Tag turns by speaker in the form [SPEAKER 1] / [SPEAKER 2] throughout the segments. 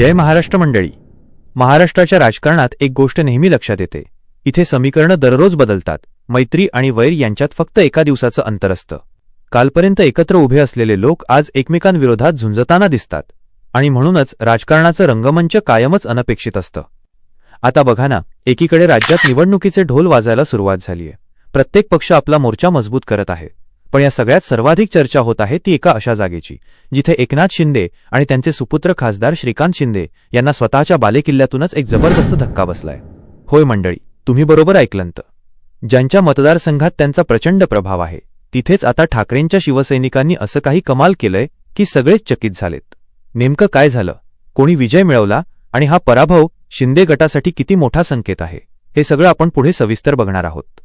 [SPEAKER 1] जय महाराष्ट्र मंडळी. महाराष्ट्राच्या राजकारणात एक गोष्ट नेहमी लक्षात येते. इथे समीकरणं दररोज बदलतात. मैत्री आणि वैर यांच्यात फक्त एका दिवसाचं अंतर असतं. कालपर्यंत एकत्र उभे असलेले लोक आज एकमेकांविरोधात झुंजताना दिसतात. आणि म्हणूनच राजकारणाचं रंगमंच कायमच अनपेक्षित असतं. आता बघा ना एकीकडे राज्यात निवडणुकीचे ढोल वाजायला सुरुवात झालीय. प्रत्येक पक्ष आपला मोर्चा मजबूत करत आहे. पण या सगळ्यात सर्वाधिक चर्चा होत आहे ती एका अशा जागेची जिथे एकनाथ शिंदे आणि त्यांचे सुपुत्र खासदार श्रीकांत शिंदे यांना स्वतःच्या बालेकिल्ल्यातूनच एक जबरदस्त धक्का बसलाय. होय मंडळी तुम्ही बरोबर ऐकलंत. ज्यांच्या मतदारसंघात त्यांचा प्रचंड प्रभाव आहे तिथेच आता ठाकरेंच्या शिवसैनिकांनी असं काही कमाल केलंय की सगळेच चकित झालेत. नेमकं काय झालं? कोणी विजय मिळवला? आणि हा पराभव शिंदे गटासाठी किती मोठा संकेत आहे? हे सगळं आपण पुढे सविस्तर बघणार आहोत.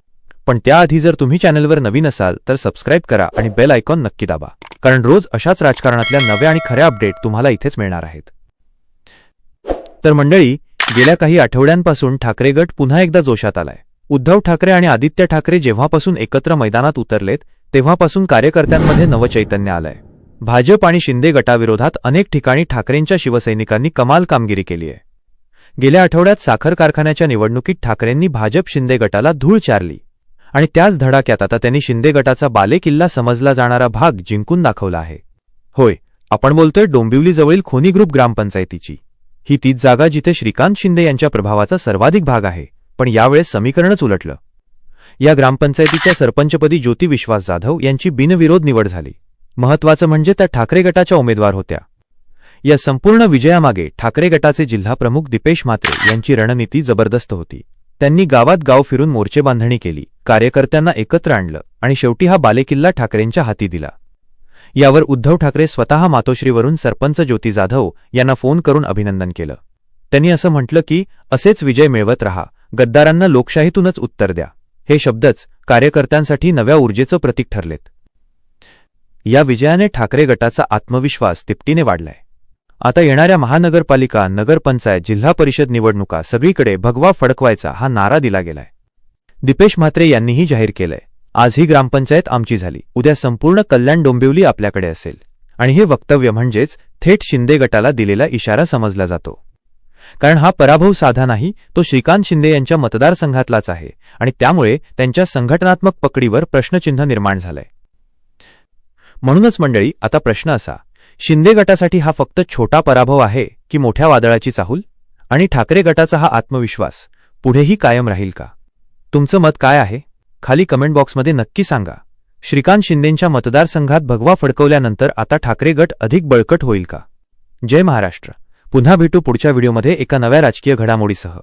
[SPEAKER 1] पण त्याआधी जर तुम्ही चॅनलवर नवीन असाल तर सबस्क्राईब करा आणि बेल आयकॉन नक्की दाबा. कारण रोज अशाच राजकारणातल्या नव्या आणि खऱ्या अपडेट तुम्हाला इथेच मिळणार आहेत. तर मंडळी गेल्या काही आठवड्यांपासून ठाकरे गट पुन्हा एकदा जोशात आलाय. उद्धव ठाकरे आणि आदित्य ठाकरे जेव्हापासून एकत्र मैदानात उतरलेत तेव्हापासून कार्यकर्त्यांमध्ये नवचैतन्य आलंय. भाजप आणि शिंदे गटाविरोधात अनेक ठिकाणी ठाकरेंच्या शिवसैनिकांनी कमाल कामगिरी केली आहे. गेल्या आठवड्यात साखर कारखान्याच्या निवडणुकीत ठाकरेंनी भाजप शिंदे गटाला धूळ चारली. आणि त्याच धडाक्यात आता त्यांनी शिंदे गटाचा बालेकिल्ला समजला जाणारा भाग जिंकून दाखवला आहे. होय आपण बोलतोय डोंबिवलीजवळील खोनी ग्रुप ग्रामपंचायतीची. ही तीच जागा जिथे श्रीकांत शिंदे यांच्या प्रभावाचा सर्वाधिक भाग आहे पण यावेळेस समीकरणच उलटलं. या ग्रामपंचायतीच्या सरपंचपदी ज्योती विश्वास जाधव यांची बिनविरोध निवड झाली. महत्वाचं म्हणजे त्या ठाकरे गटाच्या उमेदवार होत्या. या संपूर्ण विजयामागे ठाकरे गटाचे जिल्हाप्रमुख दिपेश म्हात्रे यांची रणनीती जबरदस्त होती. त्यांनी गावात गाव फिरून मोर्चेबांधणी केली. कार्यकर्त्यांना एकत्र आणलं आणि शेवटी हा बालेकिल्ला ठाकरेंच्या हाती दिला. यावर उद्धव ठाकरे स्वतः मातोश्रीवरून सरपंच ज्योती जाधव यांना फोन करून अभिनंदन केलं. त्यांनी असं म्हटलं की असेच विजय मिळवत रहा. गद्दारांना लोकशाहीतूनच उत्तर द्या. हे शब्दच कार्यकर्त्यांसाठी नव्या ऊर्जेचं प्रतीक ठरलेत. या विजयाने ठाकरे गटाचा आत्मविश्वास तिपटीने वाढलाय. आता येणाऱ्या महानगरपालिका नगरपंचायत जिल्हा परिषद निवडणुका सगळीकडे भगवा फडकवायचा हा नारा दिला गेलाय. दिपेश म्हात्रे यांनीही जाहीर केलंय. आज ही ग्रामपंचायत आमची झाली. उद्या संपूर्ण कल्याण डोंबिवली आपल्याकडे असेल. आणि हे वक्तव्य म्हणजेच थेट शिंदे गटाला दिलेला इशारा समजला जातो. कारण हा पराभव साधा नाही तो श्रीकांत शिंदे यांच्या मतदारसंघातलाच आहे आणि त्यामुळे त्यांच्या संघटनात्मक पकडीवर प्रश्नचिन्ह निर्माण झालंय. म्हणूनच मंडळी आता प्रश्न असा शिंदे गटासाठी हा फक्त छोटा पराभव आहे की मोठ्या वादळाची चाहूल? आणि ठाकरे गटाचा हा आत्मविश्वास पुढेही कायम राहील का? तुमचं मत काय आहे? खाली कमेंट बॉक्समध्ये नक्की सांगा. श्रीकांत शिंदेंच्या मतदारसंघात भगवा फडकवल्यानंतर आता ठाकरे गट अधिक बळकट होईल का? जय महाराष्ट्र. पुन्हा भेटू पुढच्या व्हिडिओमध्ये एका नव्या राजकीय घडामोडीसह.